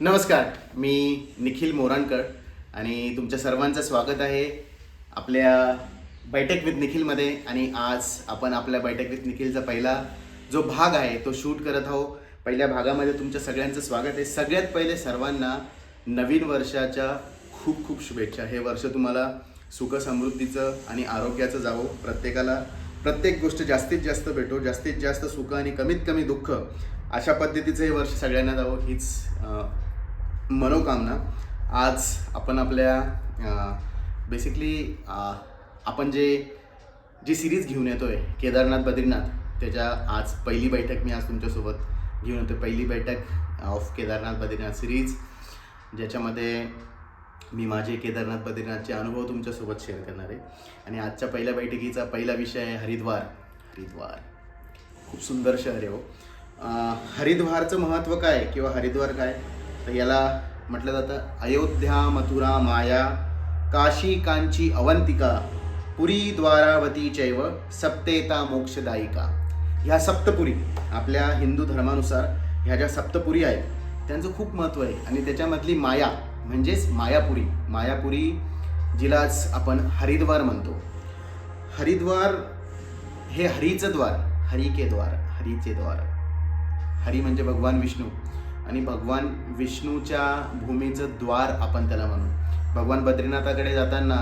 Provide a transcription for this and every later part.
नमस्कार मी निखिल मोराणकर आणि तुमच्या सर्वांचं स्वागत आहे आपल्या बैठक विथ निखिलमध्ये आणि आज आपण आपल्या बैठक विथ निखिलचा पहिला जो भाग आहे तो शूट करत आहो पहिल्या भागामध्ये तुमच्या सगळ्यांचं स्वागत आहे. सगळ्यात पहिले सर्वांना नवीन वर्षाच्या खूप खूप शुभेच्छा. हे वर्ष तुम्हाला सुख समृद्धीचं आणि आरोग्याचं जावो. प्रत्येकाला प्रत्येक गोष्ट जास्तीत जास्त भेटो. जास्तीत जास्त सुख आणि कमीत कमी दुःख अशा पद्धतीचं हे वर्ष सगळ्यांना जावं. हीच मनोकामना. आज आपण आपल्या बेसिकली आपण जे जी सिरीज घेऊन येतो आहे केदारनाथ बद्रीनाथ त्याच्या आज पहिली बैठक मी आज तुमच्यासोबत घेऊन येतो पहिली बैठक ऑफ केदारनाथ बद्रीनाथ सिरीज ज्याच्यामध्ये मी माझे केदारनाथ बद्रीनाथचे अनुभव तुमच्यासोबत शेअर करणार आहे. आणि आजच्या पहिल्या बैठकीचा पहिला विषय आहे हरिद्वार. हरिद्वार. खूप सुंदर शहर आहे हो. हरिद्वारचं महत्त्व काय किंवा हरिद्वार काय? तर याला म्हटलं जातं अयोध्या मथुरा माया काशी कांची अवंतिका पुरी द्वारावती चैव सप्तेता मोक्षदायिका. ह्या सप्तपुरी आपल्या हिंदू धर्मानुसार ह्या ज्या सप्तपुरी आहेत त्यांचं खूप महत्त्व आहे. आणि त्याच्यामधली माया म्हणजेच मायापुरी. मायापुरी जिलाच आपण हरिद्वार म्हणतो. हरिद्वार हे हरीचं द्वार हरी के द्वार हरीचे द्वार. हरी म्हणजे भगवान विष्णू. आणि भगवान विष्णूच्या भूमीचं द्वार आपण त्याला म्हणू. भगवान बद्रीनाथाकडे जाताना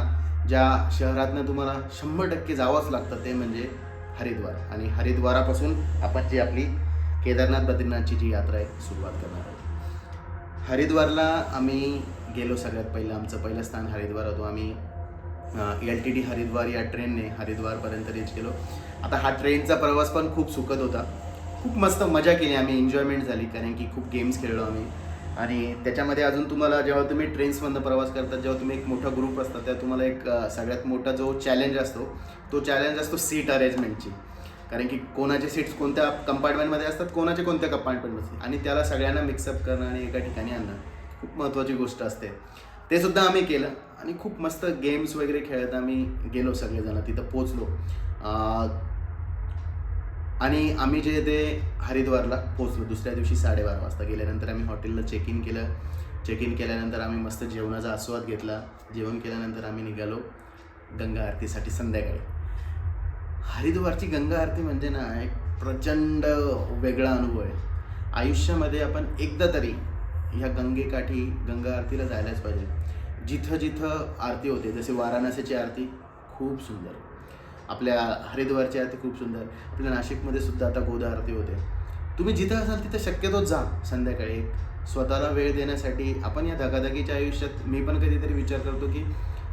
ज्या शहरातनं तुम्हाला शंभर टक्के जावंच लागतं ते म्हणजे हरिद्वार. आणि हरिद्वारापासून आपण जी आपली केदारनाथ बद्रीनाथची जी यात्रा आहे सुरुवात करणार आहोत. हरिद्वारला आम्ही गेलो सगळ्यात पहिलं. आमचं पहिलं स्थान हरिद्वार होतो. आम्ही एल टी डी हरिद्वार या ट्रेनने हरिद्वारपर्यंत रीच केलो आता हा ट्रेनचा प्रवास पण खूप सुखद होता. खूप मस्त मजा केली आम्ही एन्जॉयमेंट झाली कारण की खूप गेम्स खेळलो आम्ही. आणि त्याच्यामध्ये अजून तुम्हाला जेव्हा तुम्ही ट्रेन्समधनं प्रवास करता जेव्हा तुम्ही एक मोठा ग्रुप असता तेव्हा तुम्हाला एक सगळ्यात मोठा जो चॅलेंज असतो तो चॅलेंज असतो सीट अरेंजमेंटची कारण की कोणाचे सीट्स कोणत्या कंपार्टमेंटमध्ये असतात कोणाचे कोणत्या कंपार्टमेंटमध्ये आणि त्याला सगळ्यांना मिक्सअप करणं आणि एका ठिकाणी आणणं खूप महत्त्वाची गोष्ट असते. ते सुद्धा आम्ही केलं आणि खूप मस्त गेम्स वगैरे खेळत आम्ही गेलो सगळेजण तिथं पोचलो आणि आम्ही जे ते हरिद्वारला पोचलो दुसऱ्या दिवशी साडेबारा वाजता गेल्यानंतर आम्ही हॉटेलला चेक इन केलं. चेक इन केल्यानंतर आम्ही मस्त जेवणाचा आस्वाद घेतला. जेवण केल्यानंतर आम्ही निघालो गंगा आरतीसाठी संध्याकाळी. हरिद्वारची गंगा आरती म्हणजे ना एक प्रचंड वेगळा अनुभव आहे. आयुष्यामध्ये आपण एकदा तरी ह्या गंगेकाठी गंगा आरतीला जायलाच पाहिजे. जिथं जिथं आरती होते जसे वाराणसीची आरती खूप सुंदर. आपल्या हरिद्वारची आरती खूप सुंदर. आपल्या नाशिकमध्ये सुद्धा आता गोदा आरती होते. तुम्ही जिथं असाल तिथं शक्यतो जा संध्याकाळी. स्वतःला वेळ देण्यासाठी आपण या धकाधकीच्या आयुष्यात मी पण कधीतरी विचार करतो की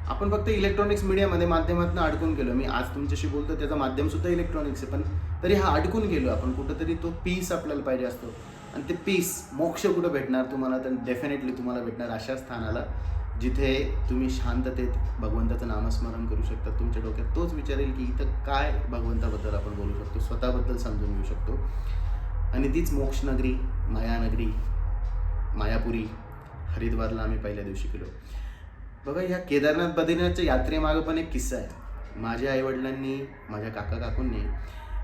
आपण फक्त इलेक्ट्रॉनिक्स मीडियामध्ये माध्यमातून अडकून गेलो. मी आज तुमच्याशी बोलतो त्याचा माध्यमसुद्धा इलेक्ट्रॉनिक्स आहे. पण तरी हा अडकून गेलो आपण. कुठंतरी तो पीस आपल्याला पाहिजे असतो. आणि ते पीस मोक्ष कुठं भेटणार तुम्हाला? तर डेफिनेटली तुम्हाला भेटणार अशा स्थानाला. जिथे तुम्ही शांततेत भगवंताचं नामस्मरण करू शकता तुमच्या डोक्यात तोच विचारेल की इथं काय भगवंताबद्दल आपण बोलू शकतो स्वतःबद्दल समजून घेऊ शकतो. आणि तीच मोक्षनगरी मायानगरी मायापुरी हरिद्वारला आम्ही पहिल्या दिवशी गेलो. बघा या केदारनाथ बद्रीनाथच्या यात्रेमागं पण एक किस्सा आहे. माझ्या आईवडिलांनी माझ्या काका काकूंनी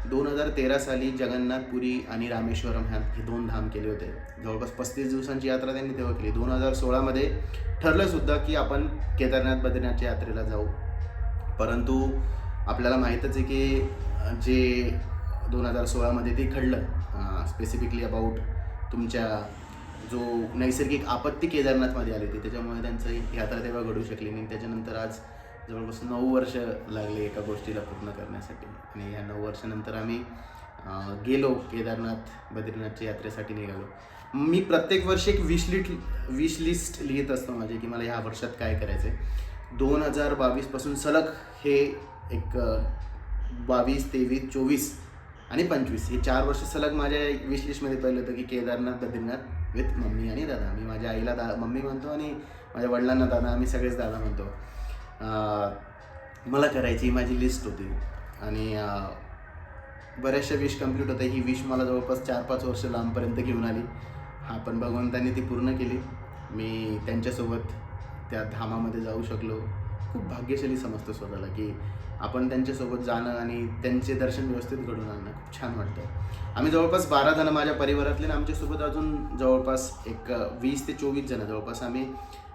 दोन हजार तेरा साली जगन्नाथपुरी आणि रामेश्वरम ह्या हे दोन धाम केले होते. जवळपास पस्तीस दिवसांची यात्रा त्यांनी तेव्हा केली. दोन हजार सोळामध्ये ठरलंसुद्धा की आपण केदारनाथ बद्रीनाथच्या यात्रेला जाऊ. परंतु आपल्याला माहीतच आहे की जे दोन हजार सोळामध्ये ते घडलं स्पेसिफिकली अबाउट तुमच्या जो नैसर्गिक आपत्ती केदारनाथमध्ये आली होती त्याच्यामुळे त्यांचं ही यात्रा तेव्हा घडू शकली नाही. त्याच्यानंतर आज जवळपास नऊ वर्ष लागले एका गोष्टीला पूर्ण करण्यासाठी. आणि या नऊ वर्षानंतर आम्ही गेलो केदारनाथ बद्रीनाथच्या यात्रेसाठी निघालो. मी प्रत्येक वर्षी एक विश लिट विश लिस्ट लिहित असतो माझे की मला ह्या वर्षात काय करायचं आहे दोन हजार बावीसपासून सलग हे एक बावीस तेवीस चोवीस आणि पंचवीस हे चार वर्ष सलग माझ्या विश लिस्टमध्ये पहिलं होतं की केदारनाथ बद्रीनाथ विथ मम्मी आणि दादा. मी माझ्या आईला दा मम्मी म्हणतो आणि माझ्या वडिलांना दादा आम्ही सगळेच दादा म्हणतो. मला करायची माझी लिस्ट होती. आणि बऱ्याचशा विश कंप्लीट होत्या. ही विश मला जवळपास चार पाच वर्ष लांबपर्यंत घेऊन आली. हा पण भगवंतांनी ती पूर्ण केली. मी त्यांच्यासोबत त्या धामामध्ये जाऊ शकलो. खूप भाग्यशाली समजतो स्वतःला की आपण त्यांच्यासोबत जाणं आणि त्यांचे दर्शन व्यवस्थित घडून आणणं खूप छान वाटतं. आम्ही जवळपास बारा जणं माझ्या परिवारातले आणि आमच्यासोबत अजून जवळपास एक वीस ते चोवीस जणं. जवळपास आम्ही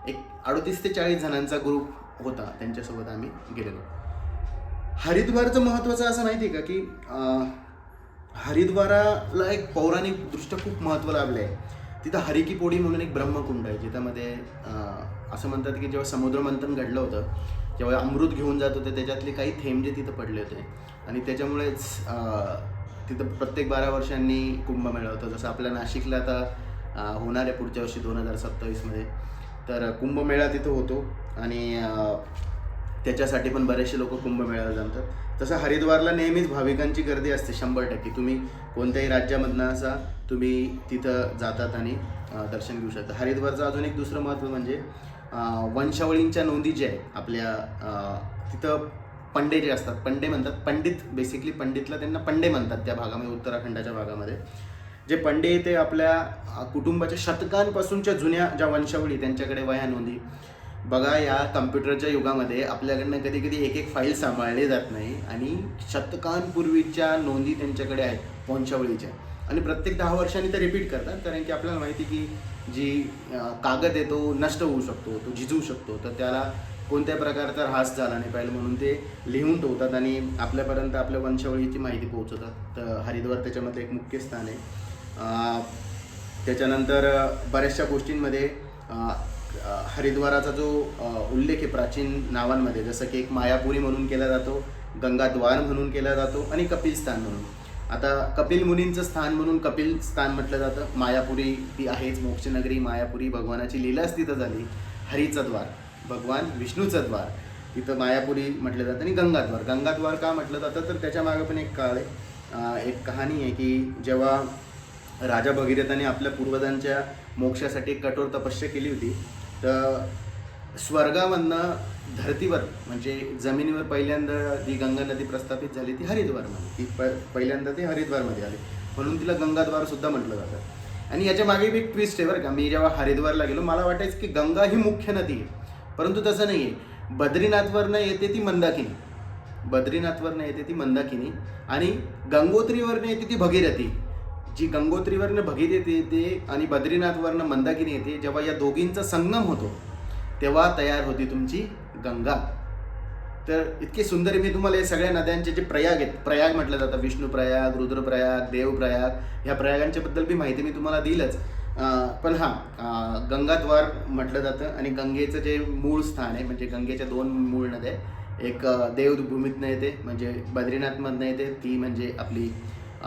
एक अडतीस ते चाळीस जणांचा ग्रुप होता त्यांच्यासोबत आम्ही गेलेलो. हरिद्वारचं महत्त्वाचं असं माहिती आहे का की हरिद्वाराला एक पौराणिक दृष्ट्या खूप महत्त्व लाभलं आहे तिथं हरिकी पोडी म्हणून एक ब्रह्मकुंड आहे जिथं असं म्हणतात की जेव्हा समुद्रमंथन घडलं होतं जेव्हा अमृत घेऊन जात होते त्याच्यातले काही थेंब जे तिथं पडले होते. आणि त्याच्यामुळेच तिथं प्रत्येक बारा वर्षांनी कुंभमेळा होतो. जसं आपल्या नाशिकला आता होणार आहे पुढच्या वर्षी दोन हजार सत्तावीसमध्ये. तर कुंभमेळा तिथं होतो. आणि त्याच्यासाठी पण बरेचसे लोक कुंभमेळ्याला जमतात. तसं हरिद्वारला नेहमीच भाविकांची गर्दी असते शंभर टक्के. तुम्ही कोणत्याही राज्यामधनं असा तुम्ही तिथं जातात आणि दर्शन घेऊ शकता. हरिद्वारचं अजून एक दुसरं महत्त्व म्हणजे वंशावळींच्या नोंदी जे आहेत आपल्या तिथं पंडे जे असतात पंडे म्हणतात पंडित बेसिकली पंडितला त्यांना पंडे म्हणतात त्या भागामध्ये उत्तराखंडाच्या भागामध्ये. जे पंडे ते आपल्या कुटुंबाच्या शतकांपासूनच्या जुन्या ज्या वंशावळी त्यांच्याकडे वया नोंदी. बघा या कम्प्युटरच्या युगामध्ये आपल्याकडनं कधी कधी एक एक फाईल सांभाळली जात नाही आणि शतकांपूर्वीच्या नोंदी त्यांच्याकडे आहेत वंशावळीच्या आणि प्रत्येक दहा वर्षांनी ते रिपीट करतात कारण की आपल्याला माहिती की जी कागद आहे तो नष्ट होऊ शकतो तो झिजू शकतो तर त्याला कोणत्या प्रकारचा ऱ्हास झाला नाही पाहिजे म्हणून ते लिहून ठेवतात आणि आपल्यापर्यंत आपल्या वंशावळीची माहिती पोहोचवतात. तर हरिद्वार त्याच्यामध्ये एक मुख्य स्थान आहे. त्याच्यानंतर बऱ्याचशा गोष्टींमध्ये हरिद्वाराचा जो उल्लेख आहे प्राचीन नावांमध्ये जसं की एक मायापुरी म्हणून केला जातो गंगाद्वार म्हणून केला जातो आणि कपिल स्थान म्हणून. आता कपिल मुनींचं स्थान म्हणून कपिल स्थान म्हटलं जातं. मायापुरी ती आहेच मोक्षनगरी मायापुरी भगवानाची लीलाच तिथं झाली. हरीचं द्वार भगवान विष्णूचं द्वार तिथं मायापुरी म्हटलं जातं आणि गंगाद्वार. गंगाद्वार का म्हटलं जातं? तर त्याच्या मागं पण एक काळ आहे. एक कहाणी आहे की जेव्हा राजा भगीरथाने आपल्या पूर्वजांच्या मोक्षासाठी एक कठोर तपस्या केली होती तर स्वर्गामधनं धर्तीवर म्हणजे जमिनीवर पहिल्यांदा जी गंगा नदी प्रस्थापित झाली ती हरिद्वारमध्ये. ती प पहिल्यांदा ती हरिद्वारमध्ये आली. म्हणून तिला गंगाद्वारसुद्धा म्हटलं जातं. आणि याच्या मागे बी एक ट्विस्ट आहे बरं का. मी जेव्हा हरिद्वारला गेलो मला वाटायचं की गंगा ही मुख्य नदी आहे. परंतु तसं नाही आहे बद्रीनाथवरनं येते ती मंदाकिनी. बद्रीनाथवरनं येते ती मंदाकिनी. आणि गंगोत्रीवरनं येते ती भगीरथी. जी गंगोत्रीवरनं भगीरथी येते आणि बद्रीनाथवरनं मंदाकिनी येते जेव्हा या दोघींचा संगम होतो तेव्हा तयार होती तुमची गंगा तर इतकी सुंदर मी तुम्हाला या सगळ्या नद्यांचे जे प्रयाग आहेत प्रयाग म्हटलं जातं विष्णुप्रयाग रुद्रप्रयाग देवप्रयाग ह्या प्रयागांच्याबद्दल बी माहिती मी तुम्हाला दिलंच पण हां गंगाद्वार म्हटलं जातं आणि गंगेचं जे मूळ स्थान आहे म्हणजे गंगेच्या दोन मूळ नद्या आहे. एक देवभूमीतनं येते म्हणजे बद्रीनाथमधनं येते ती म्हणजे आपली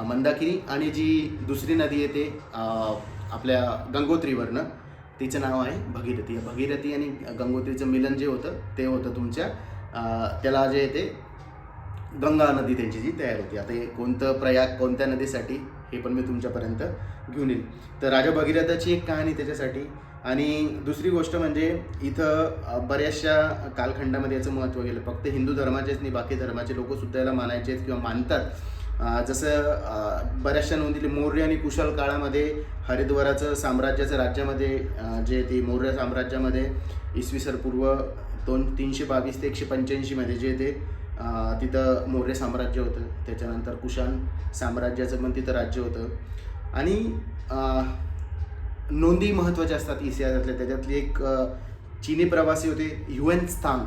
मंदाकिनी आणि जी दुसरी नदी येते अं, आपल्या गंगोत्रीवरनं तिचं नाव आहे भगीरथी. भगीरथी आणि गंगोत्रीचं मिलन जे होतं ते होतं तुमच्या त्याला जे येते गंगा नदी त्यांची जी तयार होती. आता हे कोणतं प्रयाग कोणत्या नदीसाठी हे पण मी तुमच्यापर्यंत घेऊन येईल तर राजा भगीरथाची एक कहाणी त्याच्यासाठी. आणि दुसरी गोष्ट म्हणजे इथं बऱ्याचशा कालखंडामध्ये याचं महत्त्व गेलं. फक्त हिंदू धर्माचेच नाही बाकी धर्माचे लोकसुद्धा याला मानायचे आहेत किंवा मानतात. जसं बऱ्याचशा नोंदीले मौर्य आणि कुशल काळामध्ये हरिद्वाराचं साम्राज्याचं राज्यामध्ये जे ते मौर्य साम्राज्यामध्ये इसवी सन पूर्व दोन तीनशे बावीस ते एकशे पंच्याऐंशीमध्ये जे ते तिथं मौर्य साम्राज्य होतं. त्याच्यानंतर कुशाण साम्राज्याचं पण तिथं राज्य होतं. आणि नोंदी महत्त्वाच्या असतात इतिहासातल्या. त्याच्यातली एक चीनी प्रवासी होते युएन स्थांग.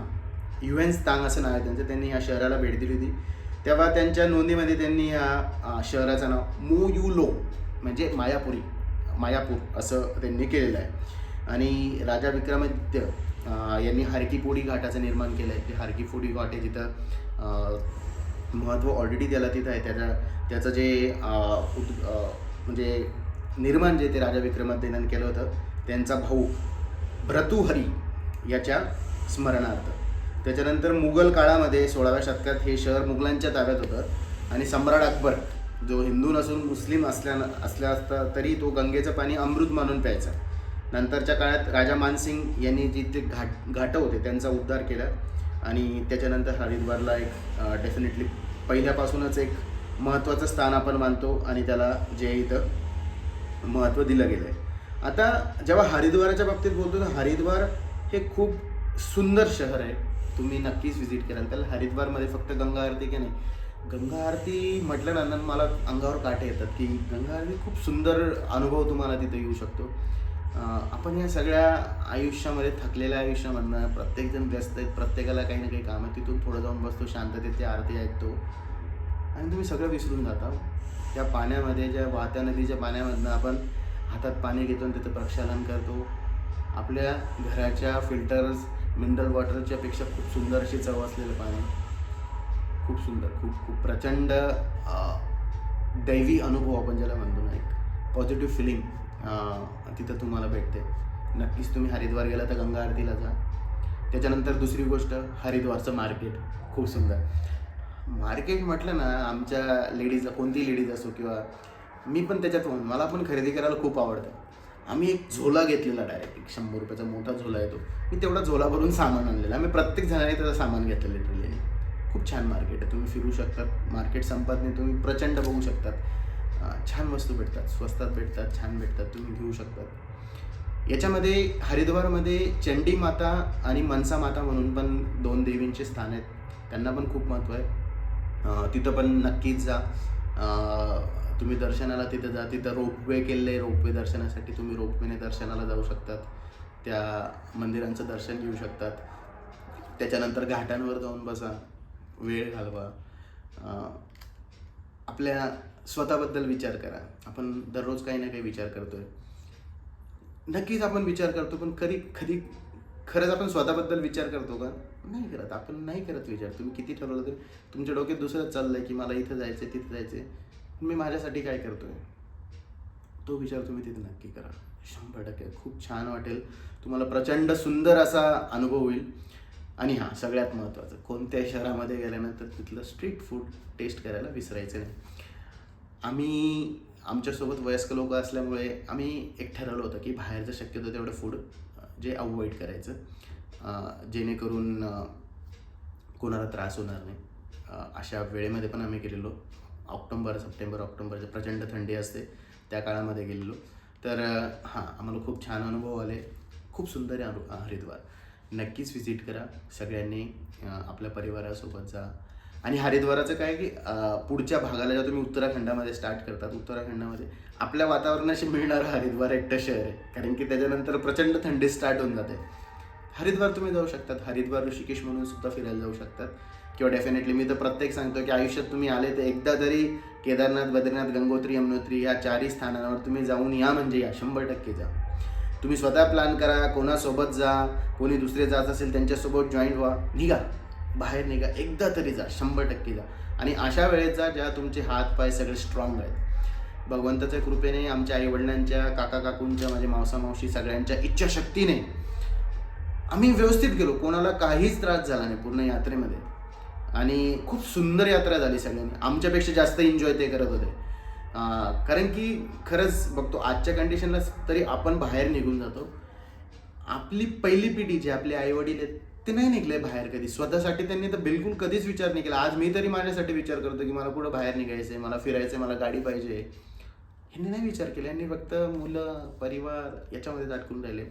युएन स्थांग असं नाव आहे त्यांचं. त्यांनी या शहराला भेट दिली होती. तेव्हा त्यांच्या नोंदीमध्ये त्यांनी या शहराचं नाव मोयुलो लो म्हणजे मायापुरी मायापूर असं त्यांनी केलेलं आहे. आणि राजा विक्रमादित्य यांनी हरकीपोडी घाटाचं निर्माण केलं आहे. ते हारकीपोडी घाट आहे जिथं महत्त्व ऑलरेडी त्याला तिथं आहे. त्याचा त्याचं जे उद- म्हणजे निर्माण जे ते राजा विक्रमादित्यानं केलं होतं त्यांचा भाऊ भ्रतुहरी याच्या स्मरणार्थ. त्याच्यानंतर मुघल काळामध्ये सोळाव्या शतकात हे शहर मुघलांच्या ताब्यात होतं. आणि सम्राट अकबर जो हिंदू नसून मुस्लिम असल्या असल्या असता तरी तो गंगेचं पाणी अमृत मानून प्यायचा. नंतरच्या काळात राजा मानसिंग यांनी जिथे घाट घाटं होते त्यांचा उद्धार केला. आणि त्याच्यानंतर हरिद्वारला एक डेफिनेटली पहिल्यापासूनच एक महत्त्वाचं स्थान आपण मानतो आणि त्याला जे इथं महत्त्व दिलं गेलं आहे. आता जेव्हा हरिद्वाराच्या बाबतीत बोलतो तर हरिद्वार हे खूप सुंदर शहर आहे. तुम्ही नक्कीच व्हिजिट कराल त्याला हरिद्वारमध्ये फक्त गंगा आरती की नाही? गंगा आरती म्हटल्यानंतर मला अंगावर काटे येतात की गंगा आरती खूप सुंदर अनुभव तुम्हाला तिथे येऊ शकतो. आपण या सगळ्या आयुष्यामध्ये थकलेल्या आयुष्यामधनं प्रत्येकजण व्यस्त आहेत प्रत्येकाला काही ना काही काम आहे तिथून थोडं जाऊन बसतो शांततेत ते आरती ऐकतो. आणि तुम्ही सगळं विसरून जाता. त्या पाण्यामध्ये ज्या वाहत्या नदीच्या पाण्यामधनं आपण हातात पाणी घेतो आणि तिथं प्रक्षालन करतो. आपल्या घराच्या फिल्टर्स मिनरल वॉटरच्या पेक्षा खूप सुंदर अशी चव असलेलं पाणी. खूप सुंदर खूप खूप प्रचंड दैवी अनुभव आपण ज्याला म्हणतो ना एक पॉझिटिव्ह फिलिंग तिथं तुम्हाला भेटते. नक्कीच तुम्ही हरिद्वार गेला तर गंगा आरतीला जा. त्याच्यानंतर दुसरी गोष्ट हरिद्वारचं मार्केट. खूप सुंदर. मार्केट म्हटलं ना आमच्या लेडीज कोणती लेडीज असो किंवा मी पण त्याच्यात मला पण खरेदी करायला खूप आवडतं. आम्ही एक झोला घेतलेला डायरेक्ट एक शंभर रुपयाचा मोठा झोला येतो मी तेवढा झोला भरून सामान आणलेलं. आम्ही प्रत्येक जणाने त्याचं सामान घेतलं लिटरली खूप छान मार्केट आहे. तुम्ही फिरू शकतात मार्केट संपत नाही तुम्ही प्रचंड बघू शकतात छान वस्तू भेटतात. स्वस्तात भेटतात. छान भेटतात. तुम्ही घेऊ शकतात याच्यामध्ये हरिद्वारमध्ये चंडी माता आणि मनसा माता म्हणून पण दोन देवींचे स्थान आहेत. त्यांना पण खूप महत्त्व आहे. तिथं पण नक्कीच जा. तुम्ही दर्शनाला तिथं जा तिथं रोपवे केलेलं आहे रोपवे दर्शनासाठी तुम्ही रोपवेने दर्शनाला जाऊ शकतात. त्या मंदिरांचं दर्शन घेऊ शकतात. त्याच्यानंतर घाटांवर जाऊन बसा. वेळ घालवा. आपल्या स्वतःबद्दल विचार करा. आपण दररोज काही ना काही विचार करतोय. नक्कीच आपण विचार करतो पण कधी कधी खरंच आपण स्वतःबद्दल विचार करतो का? नाही करत. आपण नाही करत विचार. तुम्ही किती ठरवलं तरी तुमच्या डोक्यात दुसरंच चाललंय की मला इथं जायचं तिथं जायचं मी माझ्यासाठी काय करतोय? तो विचार तुम्ही तिथे नक्की करा. शंभर टक्के. खूप छान वाटेल. तुम्हाला प्रचंड सुंदर असा अनुभव होईल. आणि हां सगळ्यात महत्त्वाचं कोणत्याही शहरामध्ये गेल्यानंतर तिथलं स्ट्रीट फूड टेस्ट करायला विसरायचं नाही. आम्ही आमच्यासोबत वयस्क लोक असल्यामुळे आम्ही एक ठरवलं होतं की बाहेरचं शक्यतो तेवढं फूड जे अवॉइड करायचं. जेणेकरून कोणाला त्रास होणार नाही. अशा वेळेमध्ये पण आम्ही गेलेलो. ऑक्टोंबर सप्टेंबर ऑक्टोंबरचे प्रचंड थंडी असते त्या काळामध्ये गेलेलो. तर हां आम्हाला खूप छान अनुभव आले. खूप सुंदर आहे अनु- हरिद्वार. नक्कीच व्हिजिट करा. सगळ्यांनी आपल्या परिवारासोबत जा. आणि हरिद्वाराचं काय की पुढच्या भागाला जेव्हा तुम्ही उत्तराखंडामध्ये स्टार्ट करतात उत्तराखंडामध्ये आपल्या वातावरणाशी मिळणारं हरिद्वार एकटं शहर आहे. कारण की त्याच्यानंतर प्रचंड थंडी स्टार्ट होऊन जाते. हरिद्वार तुम्ही जाऊ शकतात. हरिद्वार ऋषिकेश म्हणून सुद्धा फिरायला जाऊ शकतात. किंवा डेफिनेटली मी तर प्रत्येक सांगतो की आयुष्यात तुम्ही आले तर एकदा तरी केदारनाथ बद्रीनाथ गंगोत्री यमुनोत्री या चारही स्थानांवर तुम्ही जाऊन या म्हणजे या. शंभर टक्के जा. तुम्ही स्वतः प्लॅन करा कोणासोबत जा कोणी दुसरे जात असेल त्यांच्यासोबत जॉईंट व्हा. निघा. बाहेर निघा. एकदा तरी जा. शंभर टक्के जा. आणि अशा वेळेत जा ज्या तुमचे हात पाय सगळे स्ट्रॉंग आहेत. भगवंताच्या कृपेने आमच्या आईवडिलांच्या काका काकूंच्या माझ्या मावसा मावशी सगळ्यांच्या इच्छाशक्तीने आम्ही व्यवस्थित गेलो. कोणाला काहीच त्रास झाला नाही पूर्ण यात्रेमध्ये. आणि खूप सुंदर यात्रा झाली सगळ्यांनी. आमच्यापेक्षा जास्त एन्जॉय ते करत होते. कारण की खरंच बघतो आजच्या कंडिशनला तरी आपण बाहेर निघून जातो. आपली पहिली पिढी जी आपले आई वडील आहेत ते नाही निघले बाहेर कधी. स्वतःसाठी त्यांनी तर बिलकुल कधीच विचार नाही केला. आज मी तरी माझ्यासाठी विचार करतो की मला कुठं बाहेर निघायचंय मला फिरायचंय मला गाडी पाहिजे. ह्यांनी नाही विचार केला. यांनी फक्त मुलं परिवार याच्यामध्ये अटकून राहिले.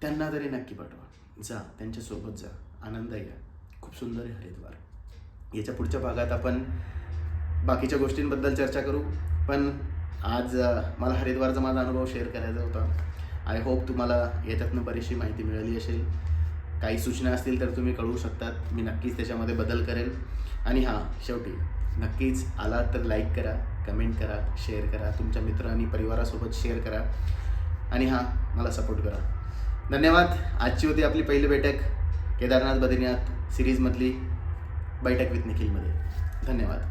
त्यांना तरी नक्की पाठवा. जा त्यांच्यासोबत जा. आनंद घ्या. खूप सुंदर आहे हरिद्वार याच्या पुढच्या भागात आपण बाकीच्या गोष्टींबद्दल चर्चा करू पण आज मला हरिद्वारचा माझा अनुभव शेअर करायचा होता. आय होप तुम्हाला याच्यातनं बरीचशी माहिती मिळाली असेल. काही सूचना असतील तर तुम्ही कळवू शकतात. मी नक्कीच त्याच्यामध्ये बदल करेल. आणि हां शेवटी नक्कीच आला तर लाईक करा कमेंट करा शेअर करा तुमच्या मित्र आणि परिवारासोबत शेअर करा. आणि हां मला सपोर्ट करा. धन्यवाद. आजची होती आपली पहिली बैठक. केदारनाथ बद्रीनाथ. सिरीजमधली बैठक विथ निखिलमध्ये. धन्यवाद.